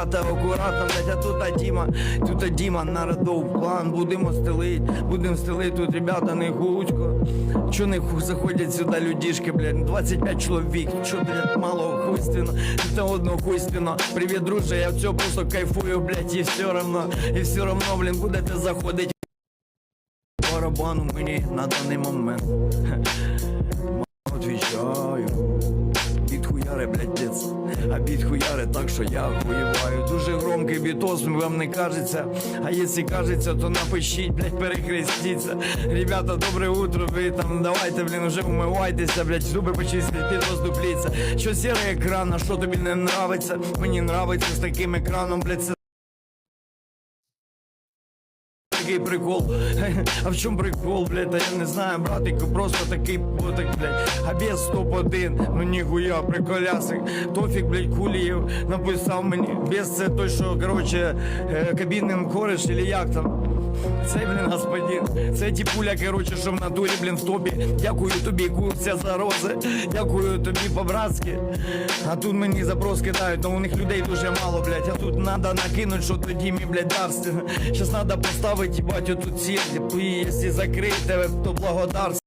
ребята, акуратно, блядь, а тут Діма, тут Діма народов план, будемо стелить, будемо стелить тут, ребята, не гучко. Чо не ху- заходять сюди людішки, блядь, 25 чоловік, чо, блядь, мало хуйственно, та одно хуйственно. Привіт, друже, я все просто кайфую, блядь, і все равно, і все равно, блін, будете заходить. Барабану мені на даний момент. Отвічаю. Біт хуяре, блядь. А підхуяри так, що я хуєваю. Дуже громкий бітос, вам не кажеться. А якщо кажеться, то напишіть, блядь, перехрестіться. Ребята, добре утро, ви там давайте, блін, уже умивайтеся, блядь, зуби почистіть, під роздупліться. Що сірий екран, а що тобі не нравиться? Мені нравиться з таким екраном, блядь, це такий прикол. А в чому прикол, блядь, та я не знаю, братику, просто такий ботик, блядь. А без топ-1, ну ніхуя, приколясик. Тофік, блядь, Кулієв написав мені. Без це той, що, короче, е, кабінним кореш, или як там. Цей, блін, господин, це ті пуля, короче, що в натурі, блін, в топі. Дякую тобі, курця за рози. Дякую тобі по-братськи. А тут мені запрос кидають, но у них людей дуже мало, блядь. А тут надо накинуть, що тоді мій, блядь, дарственно. Щас надо поставити, їбать, отут сіти, І якщо закрити тебе, то благодарственно.